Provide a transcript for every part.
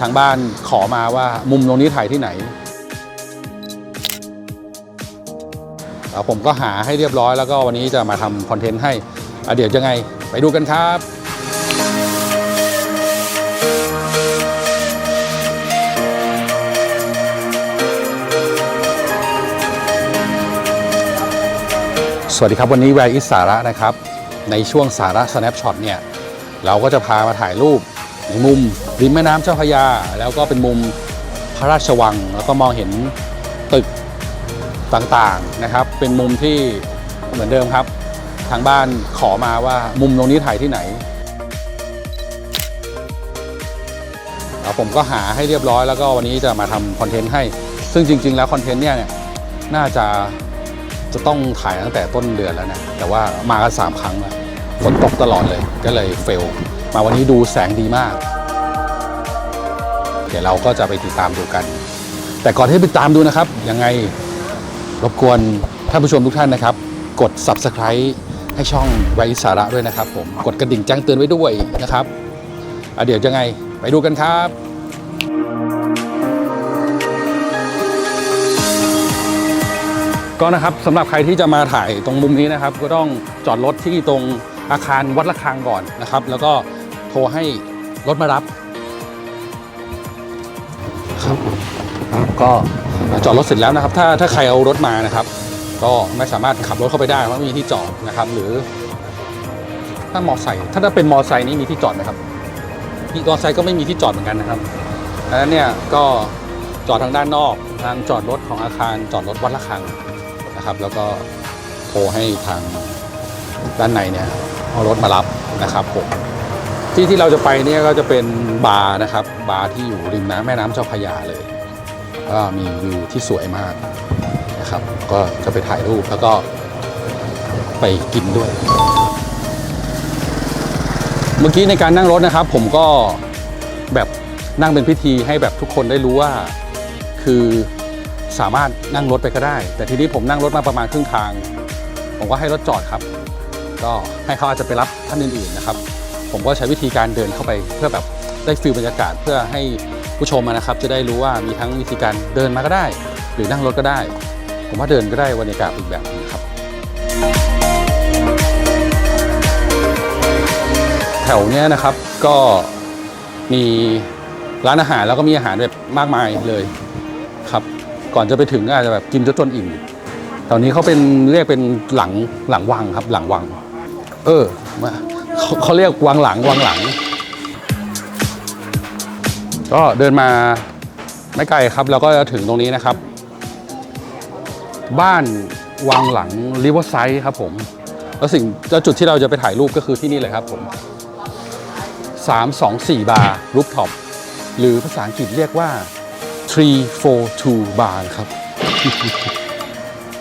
ทางบ้านขอมาว่ามุมตรงนี้ถ่ายที่ไหน ผมก็หาให้เรียบร้อยแล้วก็วันนี้จะมาทำคอนเทนต์ให้เดี๋ยวยังไงไปดูกันครับสวัสดีครับ วันนี้แวร์อิสสาระนะครับ ในช่วงสาระ snapshot เนี่ย เราก็จะพามาถ่ายรูป มุมริมแม่น้ำเจ้าพระยา แล้วก็เป็นมุมพระราชวัง แล้วก็มองเห็นตึกต่างๆนะครับ เป็นมุมที่เหมือนเดิมครับ ทางบ้านขอมาว่ามุมตรงนี้ถ่ายที่ไหนแล้วผมก็หาให้เรียบร้อยแล้วก็วันนี้จะมาทำคอนเทนต์ให้ ซึ่งจริง ๆ แล้วคอนเทนต์เนี่ยเนี่ยน่าจะจะต้องถ่ายตั้งแต่ต้นเดือนแล้วนะแต่ว่ามากันสามครั้งแล้ว ฝนตกตลอดเลยก็เลยเฟล มาวันนี้ดูแสงดีมาก เดี๋ยวเราก็จะไปติดตามดูกัน แต่ก่อนที่ไปตามดูนะครับ ยังไงรบกวนท่านผู้ชมทุกท่านนะครับ กด subscribe ให้ช่องไวสาระด้วยนะครับผมกดกระดิ่งแจ้งเตือนไว้ด้วยนะครับอะเดี๋ยวยังไงไปดูกันครับก็นะครับสำหรับใครที่จะมาถ่ายตรงมุมนี้นะครับ ก็ต้องจอดรถที่ตรง อาคารวัดระฆังก่อนนะครับ แล้วก็โทรให้รถมารับครับก็จอดรถเสร็จแล้วนะครับ ถ้าถ้าใครเอารถมานะครับ ก็ไม่สามารถขับรถเข้าไปได้เพราะไม่มีที่จอดนะครับ หรือถ้ามอไซค์ถ้าถ้าเป็นมอไซค์นี่มีที่จอดไหมครับมีมอไซค์ก็ไม่มีที่จอดเหมือนกันนะครับดังนั้นเนี่ยก็จอดทางด้านนอกทางจอดรถของอาคารจอดรถวัดระฆังนะครับ แล้วก็โทรให้ทางด้านในเนี่ย เอารถมารับนะครับผมที่ที่เราจะไปเนี่ยก็จะเป็นบาร์นะครับ บาร์ที่อยู่ริมน้ำแม่น้ำเจ้าพระยาเลยก็มีวิวที่สวยมากนะครับ ก็จะไปถ่ายรูปแล้วก็ไปกินด้วย เมื่อกี้ในการนั่งรถนะครับ ผมก็แบบนั่งเป็นพิธีให้แบบทุกคนได้รู้ว่าคือสามารถนั่งรถไปก็ได้ แต่ทีนี้ผมนั่งรถมาประมาณครึ่งทาง ผมก็ให้รถจอดครับ ก็ให้เขาอาจจะไปรับท่านอื่นๆนะครับ ผมก็ใช้วิธีการเดินเข้าไปเพื่อแบบได้ฟิลบรรยากาศเพื่อให้ผู้ชมนะครับ จะได้รู้ว่ามีทั้งวิธีการเดินมาก็ได้ หรือนั่งรถก็ได้ ผมว่าเดินก็ได้บรรยากาศอีกแบบหนึงครับ แถวเนี้ยนะครับก็มีร้านอาหารแล้วก็มีอาหารแบบมากมายเลยครับ ก่อนจะไปถึงก็อาจจะแบบกินจนจนอิ่มตอนนี้เขาเป็นเรียกเป็นหลังหลังวังครับหลังวัง เออมาเขาเขาเรียกวังหลังวังหลัง ก็เดินมาไม่ไกลครับ แล้วก็จะถึงตรงนี้นะครับ บ้านวังหลังริเวอร์ไซด์ครับผมแล้วสิ่งแล้วจุดที่เราจะไปถ่ายรูปก็คือที่นี่เลยครับผม324 บาร์รูฟท็อปหรือภาษาอังกฤษเรียกว่า 342 bar ครับ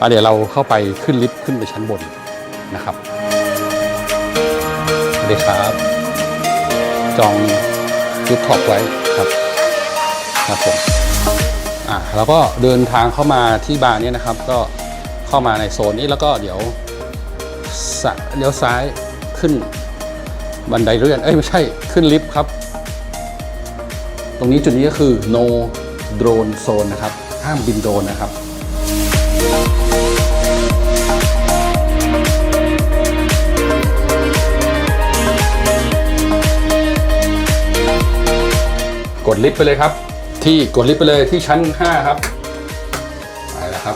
เดี๋ยวเราเข้าไปขึ้นลิฟต์ขึ้นไปชั้นบนนะครับ วัสดีครับ จองรูฟท็อปไว้ครับครับผมอะแล้วก็เดินทางเข้ามาที่บาร์เนี้นะครับ ก็เข้ามาในโซนนี้แล้วก็เดี๋ยวเลี้ยวซ้ายขึ้นบันไดเลื่อนเอ้ยไม่ใช่ขึ้นลิฟต์ครับ ตรงนี้จุดนี้ก็คือ no drone zone นะครับ ห้ามบินโดรนนะครับ กดลิฟต์ไปเลยครับ ที่กดลิฟต์ไปเลยที่ชั้น 5 ครับไปแล้วครับ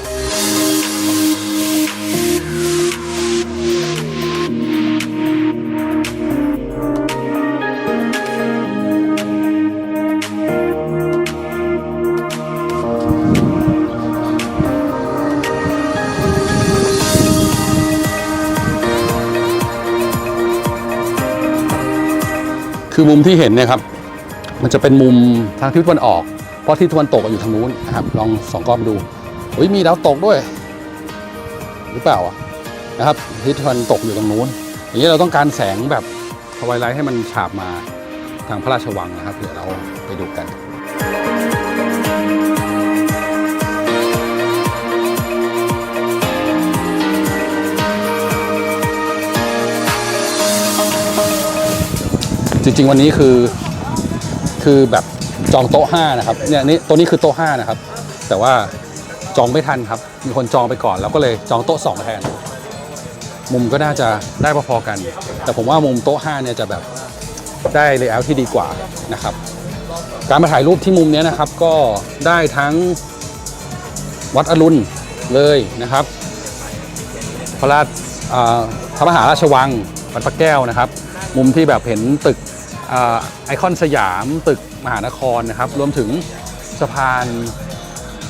คือมุมที่เห็นเนี่ยครับ มันจะเป็นมุมทางทิศตะวันออก เพราะทิศตะวันตกอยู่ทางนู้นนะครับ ลองสองกล้องดูเฮ้ยมีดาวตกด้วย หรือเปล่าอะนะครับทิศตะวันตกอยู่ตรงนู้น อย่างนี้เราต้องการแสงแบบทวายไลท์ให้มันฉาบมาทางพระราชวังนะครับ เดี๋ยวเราไปดูกันจริงๆ วันนี้คือ คือแบบจองโต๊ะ5นะครับเนี่ยนี่ตัวนี้คือโต๊ะ5นะครับ แต่ว่าจองไม่ทันครับ มีคนจองไปก่อนแล้วก็เลยจองโต๊ะ2แทน มุมก็น่าจะได้พอๆกัน แต่ผมว่ามุมโต๊ะ5เนี่ยจะแบบได้เลเยอร์ที่ดีกว่านะครับ การมาถ่ายรูปที่มุมนี้นะครับก็ได้ทั้งวัดอรุณเลยนะครับ พระราชอ่าพระมหาราชวังวัดพระแก้วนะครับ มุมที่แบบเห็นตึก ไอคอนสยามตึกมหานครนะครับ รวมถึงสะพาน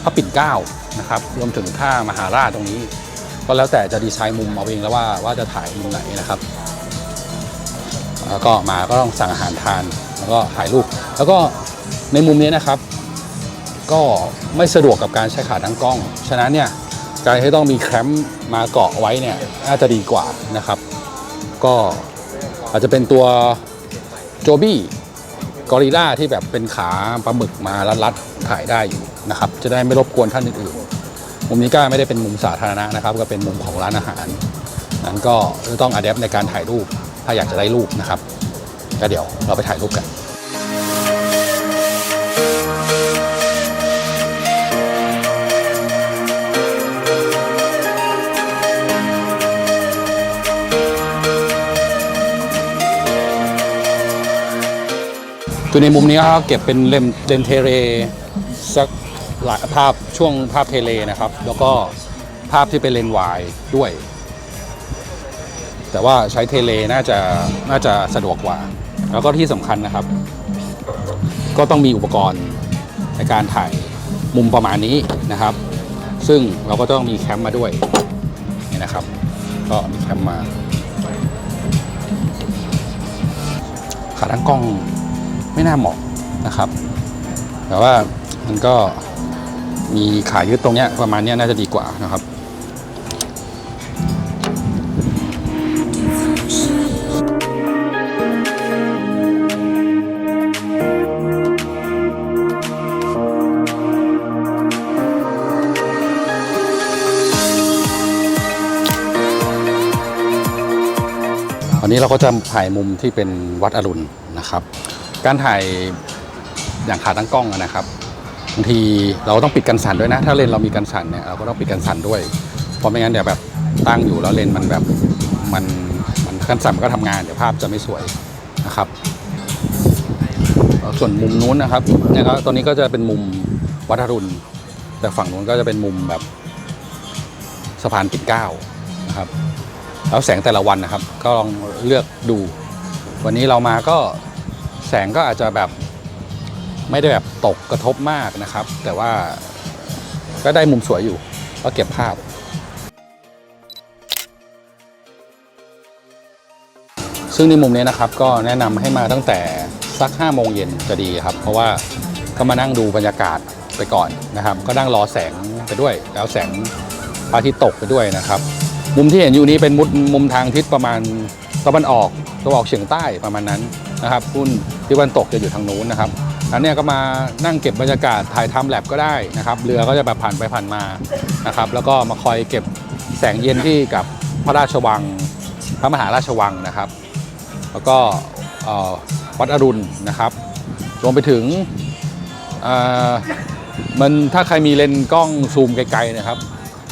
พระปิ่นเกล้านะครับ รวมถึงท่ามหาราชตรงนี้ ก็แล้วแต่จะดีไซน์มุมเอาเองแล้วว่าว่าจะถ่ายมุมไหนนะครับแล้วก็มาก็ต้องสั่งอาหารทานแล้วก็ถ่ายรูป แล้วก็ในมุมนี้นะครับ ก็ไม่สะดวกกับการใช้ขาตั้งกล้อง ฉะนั้นเนี่ยการที่ต้องมีแคมป์มาเกาะไว้เนี่ยน่าจะดีกว่านะครับ ก็อาจจะเป็นตัว โจบี้กอริล่าที่แบบเป็นขาปลาหมึกมาลัดๆถ่ายได้อยู่นะครับ จะได้ไม่รบกวนท่านอื่นๆ มุมนี้ก็ไม่ได้เป็นมุมสาธารณะนะครับ ก็เป็นมุมของร้านอาหาร นั้นก็ต้องอัดแอปในการถ่ายรูป ถ้าอยากจะได้รูปนะครับ ก็เดี๋ยวเราไปถ่ายรูปกัน คือในมุมนี้เขาเก็บเป็นเลมเลมเทเลสักหลายภาพช่วงภาพเทเลนะครับ แล้วก็ภาพที่เป็นเลนวายด้วย แต่ว่าใช้เทเลน่าจะน่าจะสะดวกกว่า แล้วก็ที่สำคัญนะครับ ก็ต้องมีอุปกรณ์ในการถ่ายมุมประมาณนี้นะครับ ซึ่งเราก็ต้องมีแคมมาด้วยนี่นะครับ ก็มีแคมมาขาตั้งกล้อง ไม่น่าเหมาะนะครับ แต่ว่ามันก็มีขายึดตรงเนี้ยประมาณเนี้ยน่าจะดีกว่านะครับวันนี้เราก็จะถ่ายมุมที่เป็นวัดอรุณนะครับ การถ่ายอย่างขาตั้งกล้องนะครับบางทีเราต้องปิดกันสั่นด้วยนะ ถ้าเลนส์เรามีกันสั่นเนี่ยเราก็ต้องปิดกันสั่นด้วยเพราะไม่งั้นเดี๋ยวแบบตั้งอยู่แล้วเลนส์มันแบบมันมันกันสั่นก็ทำงานเดี๋ยวภาพจะไม่สวยนะครับ ส่วนมุมนู้นนะครับเนี่ยก็ตัวนี้ก็จะเป็นมุมวัดอรุณแต่ฝั่งนู้นก็จะเป็นมุมแบบสะพานปิ่นเก้านะครับแล้วแสงแต่ละวันนะครับ ก็ลองเลือกดู วันนี้เรามาก็ แสงก็อาจจะแบบไม่ได้แบบตกกระทบมากนะครับ แต่ว่าก็ได้มุมสวยอยู่ก็เก็บภาพ ซึ่งในมุมนี้นะครับก็แนะนำให้มาตั้งแต่สัก5โมงเย็นจะดีครับ เพราะว่าก็มานั่งดูบรรยากาศไปก่อนนะครับ ก็นั่งรอแสงไปด้วย แล้วแสงพระอาทิตย์ตกไปด้วยนะครับ มุมที่เห็นอยู่นี้เป็นมุมมุมทางทิศประมาณตะวันออกตะวันออกเฉียงใต้ประมาณนั้น นะครับหุ้นที่วันตกจะอยู่ทางนู้นนะครับอันนี้ก็มานั่งเก็บบรรยากาศถ่ายทำแลบก็ได้นะครับ เรือก็จะแบบผ่านไปผ่านมานะครับ แล้วก็มาคอยเก็บแสงเย็นที่กับพระราชวัง พระมหาราชวังนะครับ แล้วก็วัดอรุณนะครับรวมไปถึงมันถ้าใครมีเลนกล้องซูมไกลๆนะครับ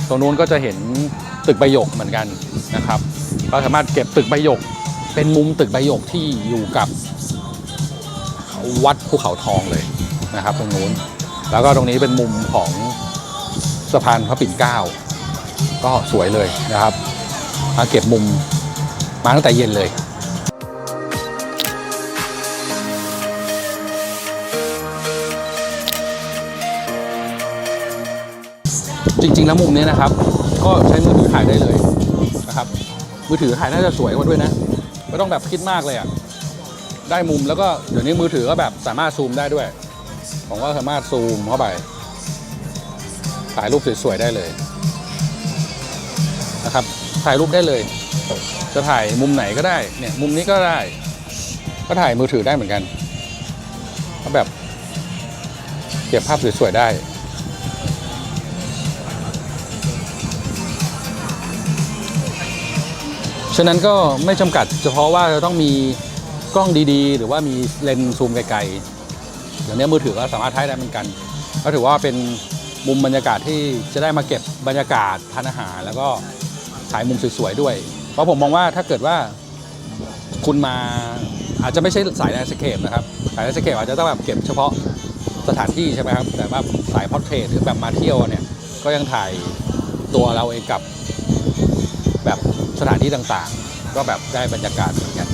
ตรงนู้นก็จะเห็นตึกใบหยกเหมือนกันนะครับ ก็สามารถเก็บตึกใบหยก เป็นมุมตึกใบหยกที่อยู่กับวัดภูเขาทองเลยนะครับ ตรงนู้น แล้วก็ตรงนี้เป็นมุมของสะพานพระปิ่นเกล้าก็สวยเลยนะครับมาเก็บมุมมาตั้งแต่เย็นเลยจริงๆแล้วมุมนี้นะครับ ก็ใช้มือถือถ่ายได้เลยนะครับ มือถือถ่ายน่าจะสวยกว่าด้วยนะ ไม่ต้องแบบคิดมากเลยอะ ได้มุมแล้วก็เดี๋ยวนี้มือถือก็แบบสามารถซูมได้ด้วย ผมก็สามารถซูมเข้าไปถ่ายรูปสวยๆได้เลยนะครับ ถ่ายรูปได้เลย จะถ่ายมุมไหนก็ได้ เนี่ยมุมนี้ก็ได้ ก็ถ่ายมือถือได้เหมือนกันก็แบบเก็บภาพสวยๆได้ ฉะนั้นก็ไม่จำกัดเฉพาะว่าจะต้องมีกล้องดีๆ หรือว่ามีเลนส์ซูมไกลๆเดี๋ยวนี้มือถือก็สามารถถ่ายได้เหมือนกัน ก็ถือว่าเป็นมุมบรรยากาศที่จะได้มาเก็บบรรยากาศทานอาหาร แล้วก็ถ่ายมุมสวยๆด้วย เพราะผมมองว่าถ้าเกิดว่าคุณมาอาจจะไม่ใช่สายแลนด์สเคปนะครับ สายแลนด์สเคปอาจจะต้องแบบเก็บเฉพาะสถานที่ใช่ไหมครับ แต่ว่าสายพอร์เทรตหรือแบบมาเที่ยวเนี่ย ก็ยังถ่ายตัวเราเองกับ แบบสถานที่ต่างๆ ก็แบบได้บรรยากาศเหมือนกัน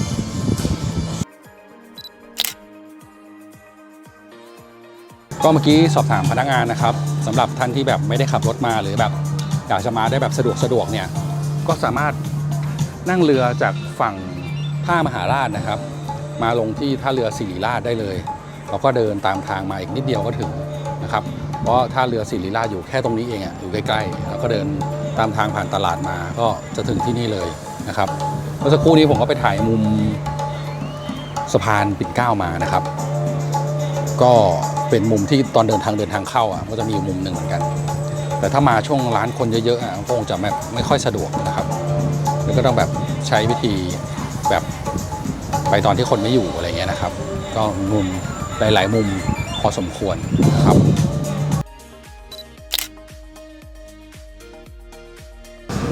ก็เมื่อกี้สอบถามพนักงานนะครับสำหรับท่านที่แบบไม่ได้ขับรถมาหรือแบบอยากจะมาได้แบบสะดวกสะดวกเนี่ยก็สามารถนั่งเรือจากฝั่งท่ามหาราชนะครับ มาลงที่ท่าเรือสิริราชได้เลยเราก็เดินตามทางมาอีกนิดเดียวก็ถึงนะครับ เพราะท่าเรือสิริราชอยู่แค่ตรงนี้เองอะอยู่ใกล้ๆแล้วก็เดิน ตามทางผ่านตลาดมาก็จะถึงที่นี่เลยนะครับเมื่อสักครู่นี้ผมก็ไปถ่ายมุมสะพานปิ่นเก้ามานะครับ ก็เป็นมุมที่ตอนเดินทางเดินทางเข้าอะก็จะมีมุมหนึ่งเหมือนกัน แต่ถ้ามาช่วงร้านคนเยอะๆอะก็คงจะไม่ไม่ค่อยสะดวกนะครับแล้วก็ต้องแบบใช้วิธีแบบไปตอนที่คนไม่อยู่อะไรเงี้ยนะครับ ก็มุมหลาย ๆ มุมพอสมควรนะครับ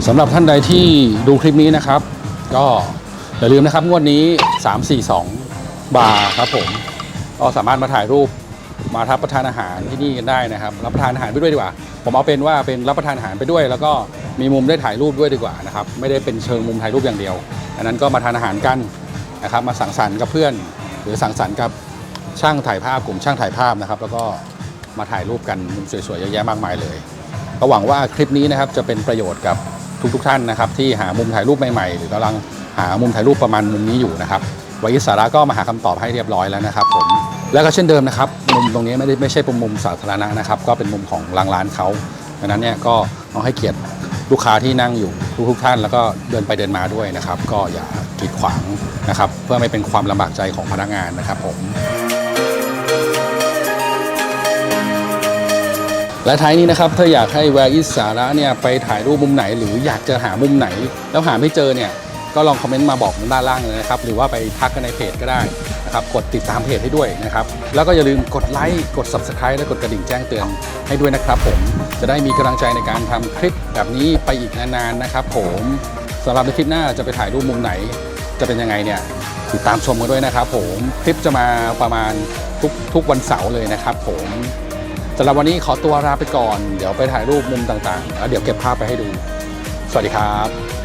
สำหรับท่านใดที่ดูคลิปนี้นะครับ ก็อย่าลืมนะครับงวดนี้ 342 บาร์ครับผมก็สามารถมาถ่ายรูปมารับประทานอาหารที่นี่กันได้นะครับ รับประทานอาหารไปด้วยดีกว่า ผมเอาเป็นว่าเป็นรับประทานอาหารไปด้วย แล้วก็มีมุมได้ถ่ายรูปด้วยดีกว่านะครับไม่ได้เป็นเชิงมุมถ่ายรูปอย่างเดียว อันนั้นก็มาทานอาหารกันนะครับมาสังสรรค์กับเพื่อน หรือสังสรรค์กับช่างถ่ายภาพกลุ่มช่างถ่ายภาพนะครับ แล้วก็มาถ่ายรูปกันมุมสวยๆเยอะแยะมากมายเลยก็หวังว่าคลิปนี้นะครับจะเป็นประโยชน์กับ ทุกๆท่านนะครับที่หามุมถ่ายรูปใหม่ๆ หรือกำลังหามุมถ่ายรูปประมาณมุมนี้อยู่นะครับไวิสาระก็มาหาคำตอบให้เรียบร้อยแล้วนะครับผมแล้วก็เช่นเดิมนะครับมุมตรงนี้ไม่ได้ไม่ใช่เป็นมุมสาธารณะนะครับก็เป็นมุมของรานร้านเขาดังนั้นเนี่ยก็ต้องให้เกียรติลูกค้าที่นั่งอยู่ทุกๆท่านแล้วก็เดินไปเดินมาด้วยนะครับ ก็อย่ากีดขวางนะครับ เพื่อไม่เป็นความลำบากใจของพนักงานนะครับผม และท้ายนี้นะครับถ้าอยากให้แวร์อิสาระเนี่ยไปถ่ายรูปมุมไหน หรืออยากจะหามุมไหน แล้วหาไม่เจอเนี่ยก็ลองคอมเมนต์มาบอกด้านล่างเลยนะครับ หรือว่าไปทักกันในเพจก็ได้นะครับ กดติดตามเพจให้ด้วยนะครับ แล้วก็อย่าลืมกดไลค์ กด Subscribe และกดกระดิ่งแจ้งเตือนให้ด้วยนะครับผม จะได้มีกำลังใจในการทำคลิปแบบนี้ไปอีกนานๆนะครับผมสำหรับในคลิปหน้าจะไปถ่ายรูปมุมไหน จะเป็นยังไงเนี่ยติดตามชมกันด้วยนะครับผม คลิปจะมาประมาณทุกทุกวันเสาร์เลยนะครับผม สำหรับวันนี้ขอตัวลาไปก่อน เดี๋ยวไปถ่ายรูปมุมต่างๆ แล้วเดี๋ยวเก็บภาพไปให้ดู สวัสดีครับ